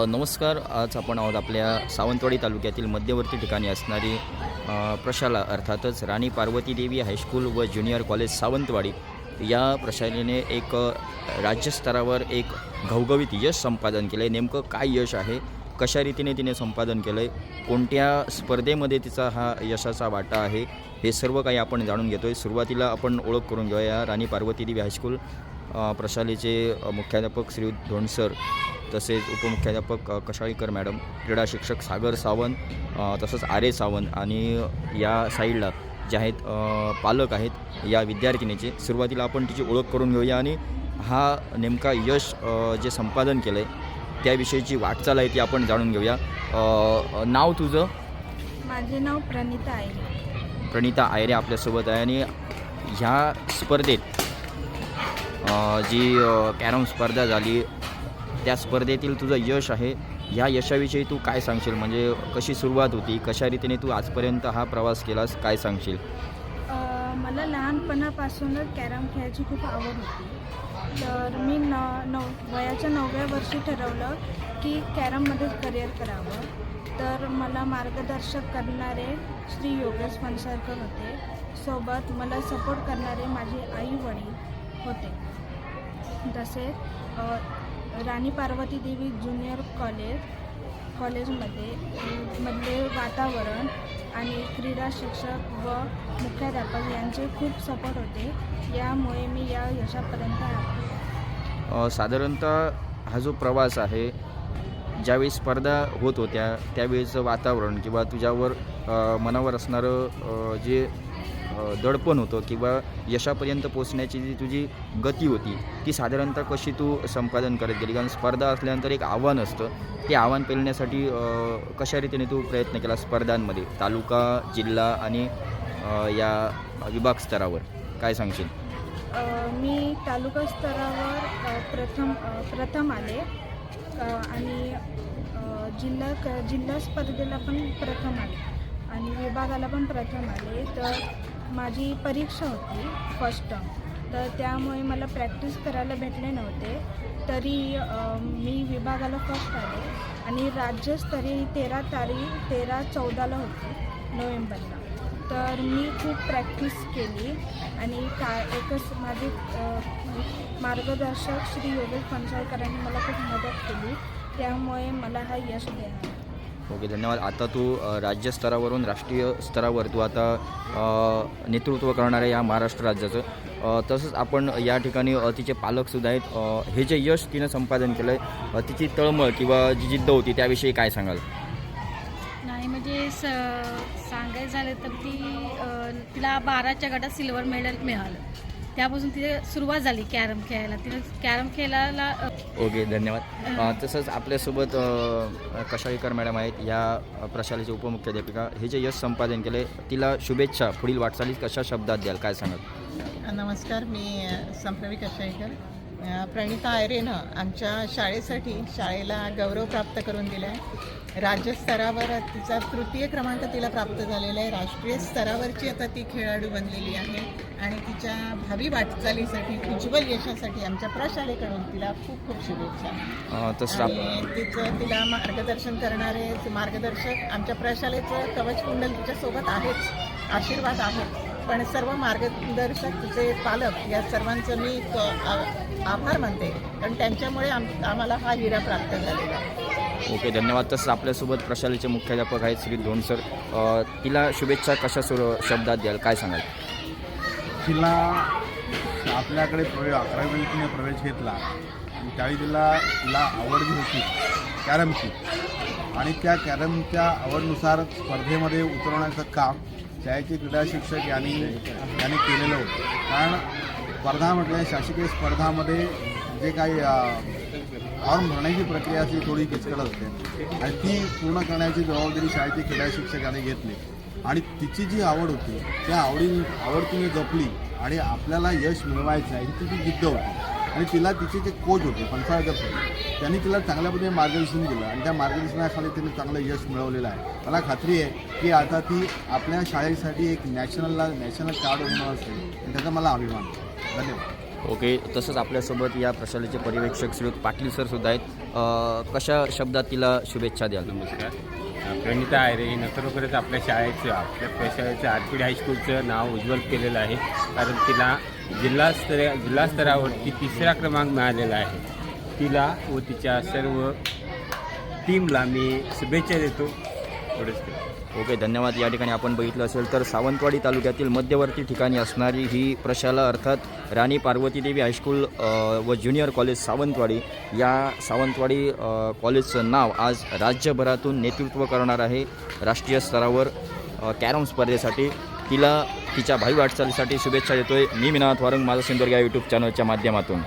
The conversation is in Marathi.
नमस्कार. आज आपण आहोत आपल्या सावंतवाडी तालुक्यातील मध्यवर्ती ठिकाणी असणारी प्रशाला अर्थातच राणी पार्वती देवी हायस्कूल व ज्युनियर कॉलेज सावंतवाडी. या प्रशालेने एक राज्यस्तरावर एक घवघवीत यश संपादन केलं आहे नेमकं काय यश आहे? कशा रीतीने तिने संपादन केलं आहे कोणत्या स्पर्धेमध्ये तिचा हा यशाचा वाटा आहे? हे सर्व काही आपण जाणून घेतो आहे सुरुवातीला आपण ओळख करून घेऊया. राणी पार्वती देवी हायस्कूल प्रशालेचे मुख्याध्यापक श्री धोंडसर. तसेच उपमुख्याध्यापक कशाळीकर मॅडम क्रीडा शिक्षक सागर सावंत तसंच आरे सावंत आणि या साईडला जे आहेत पालक आहेत या विद्यार्थिनीचे सुरुवातीला आपण तिची ओळख करून घेऊया आणि हा नेमका यश जे संपादन केलं आहे त्याविषयीची वाटचाल आहे ती आपण जाणून घेऊया. नाव तुझं? माझे नाव प्रणिता आहे. प्रणिता आयरे आपल्यासोबत आहे आणि ह्या स्पर्धेत जी कॅरम स्पर्धा झाली त्या स्पर्धेतील तुझं यश आहे. ह्या यशाविषयी तू काय सांगशील? म्हणजे कशी सुरुवात होती? कशा रीतीने तू आजपर्यंत हा प्रवास केलास? काय सांगशील? मला लहानपणापासूनच कॅरम खेळायची खूप आवड होती. तर मी न नव वयाच्या नवव्या वर्षी ठरवलं की कॅरममध्येच करिअर करावं. तर मला मार्गदर्शक करणारे श्री योगेश फणसरकर होते. सोबत मला सपोर्ट करणारे माझे आई वडील होते. तसेच राणी पार्वती देवी ज्युनियर कॉलेज कॉलेजमध्ये मधले वातावरण आणि क्रीडा शिक्षक व मुख्याध्यापक यांचे खूप सपोर्ट होते. यामुळे मी या यशापर्यंत आले साधारणतः हा जो प्रवास आहे ज्यावेळी स्पर्धा होत होत्या त्यावेळेचं वातावरण किंवा तुझ्यावर मनावर असणारं जे दडपण होतं किंवा यशापर्यंत पोचण्याची जी तुझी गती होती ती साधारणतः कशी तू संपादन करत गेली? कारण स्पर्धा असल्यानंतर एक आव्हान असतं. ते आव्हान पेलण्यासाठी कशा रीतीने तू प्रयत्न केला स्पर्धांमध्ये? तालुका जिल्हा आणि या विभाग स्तरावर? काय सांगशील? मी तालुका स्तरावर प्रथम प्रथम आले. आणि जिल्हा क जिल्हा स्पर्धेला पण प्रथम आले. आणि विभागाला पण प्रथम आले. तर माझी परीक्षा होती फर्स्ट टर्म तर त्यामुळे मला प्रॅक्टिस करायला भेटले नव्हते. तरी मी विभागाला फर्स्ट आले आणि राज्यस्तरीय तेरा तारीख तेरा चौदाला होती नोव्हेंबरला. तर मी खूप प्रॅक्टिस केली आणि का एकच माझे मार्गदर्शक श्री योगेश फणसाळकरांनी मला खूप मदत केली. त्यामुळे मला हा यश देणार ओके धन्यवाद. आता तू राज्यस्तरावरून राष्ट्रीय स्तरावर तू आता नेतृत्व करणार आहे या महाराष्ट्र राज्याचं तसंच आपण या ठिकाणी तिचे पालकसुद्धा आहेत. हे जे यश तिनं संपादन केलं आहे तिची तळमळ किंवा जी जिद्द होती त्याविषयी काय सांगाल? नाही म्हणजे स सांगायचं झालं तर ती तिला बाराच्या गटात सिल्वर मेडल मिळालं. त्यापासून तिथे सुरुवात झाली कॅरम खेळायला. तिने कॅरम खेळायला ओके धन्यवाद. तसंच आपल्यासोबत कशाळीकर मॅडम आहेत या प्रशालेचे उपमुख्याध्यापिका. हे जे यश संपादन केले तिला शुभेच्छा पुढील वाटचालीत कशा शब्दात द्याल काय सांगाल? नमस्कार मी संप्रवी कशाईकर अ, प्रणिता आयरेनं आमच्या शाळेसाठी शाळेला गौरव प्राप्त करून दिला आहे. राज्यस्तरावर तिचा तृतीय क्रमांक तिला प्राप्त झालेला आहे. राष्ट्रीय स्तरावरची आता ती खेळाडू बनलेली आहे. आणि तिच्या भावी वाटचालीसाठी उज्ज्वल यशासाठी आमच्या प्रशालेकडून तिला खूप खूप शुभेच्छा. तिचं तिला मार्गदर्शन करणारे मार्गदर्शक आमच्या प्रशालेचं कवच कुंडल तिच्यासोबत आहेच आशीर्वाद आहे पण सर्व मार्गदर्शक तिचे पालक या सर्वांचं मी आभार मानते. कारण त्यांच्यामुळे आम आम्हाला हा हिरा प्राप्त झालेला. ओके धन्यवाद. तसंच आपल्यासोबत प्रशालेचे मुख्याध्यापक आहेत श्री धोंडसर अ, तिला शुभेच्छा कशा सुरू शब्दात द्याल? काय सांगाल? तिला आपल्याकडे प्रवेश अकरावी तिने प्रवेश घेतला. आणि त्यावेळी तिला तिला आवड जी होती. कॅरमची. आणि त्या कॅरमच्या आवडनुसार स्पर्धेमध्ये उतरवण्याचं काम शाळेचे क्रीडा शिक्षक यांनी यांनी केलेलं होतं. कारण स्पर्धा म्हटल्या शासकीय स्पर्धामध्ये जे काही फॉर्म भरण्याची प्रक्रिया असते थोडी किचकट असते. आणि ती पूर्ण करण्याची जबाबदारी शाळेची क्रीडा शिक्षकाने घेतली. आणि तिची जी आवड होती त्या आवडी आवड तिने जपली आणि आपल्याला यश मिळवायचं आहे ही तिची जिद्द होती. आणि तिला तिचे जे कोच होते पंचाळकर सर त्यांनी तिला चांगल्या पद्धतीने मार्गदर्शन दिलं आणि त्या मार्गदर्शनाखाली तिने चांगलं यश मिळवलेलं आहे. मला खात्री आहे की आता ती आपल्या शाळेसाठी एक नॅशनलला नॅशनल कार्ड होणार असेल आणि त्याचा मला अभिमान आहे. धन्यवाद. ओके तसंच आपल्यासोबत या प्रशालेचे पर्यवेक्षक श्री पाटील सर सुद्धा आहेत. कशा शब्दात तिला शुभेच्छा द्याल नमस्कार. प्रणिता आयरे हिनं खरोखरच आपल्या शाळेचं आपल्या प्रशालेचं आरपीडी हायस्कूलचं नाव उज्ज्वल केलेलं आहे. कारण तिला जिल्हास्तरीय जिल्हास्तरावरती तिसरा क्रमांक मिळालेला आहे. तिला व तिच्या सर्व टीमला मी शुभेच्छा देतो. एवढंच ओके धन्यवाद. या ठिकाणी आपण बघितलं असेल तर सावंतवाडी तालुक्यातील मध्यवर्ती ठिकाणी असणारी ही प्रशाला अर्थात राणी पार्वतीदेवी हायस्कूल व ज्युनियर कॉलेज सावंतवाडी. या सावंतवाडी कॉलेजचं नाव आज राज्यभरातून नेतृत्व करणार आहे राष्ट्रीय स्तरावर कॅरम स्पर्धेसाठी. तिला तिच्या भावी वाटचालीसाठी शुभेच्छा देतोय. मी मिनाथ वारंग माझा सिंधुदुर्ग या यूट्यूब चॅनलच्या माध्यमातून.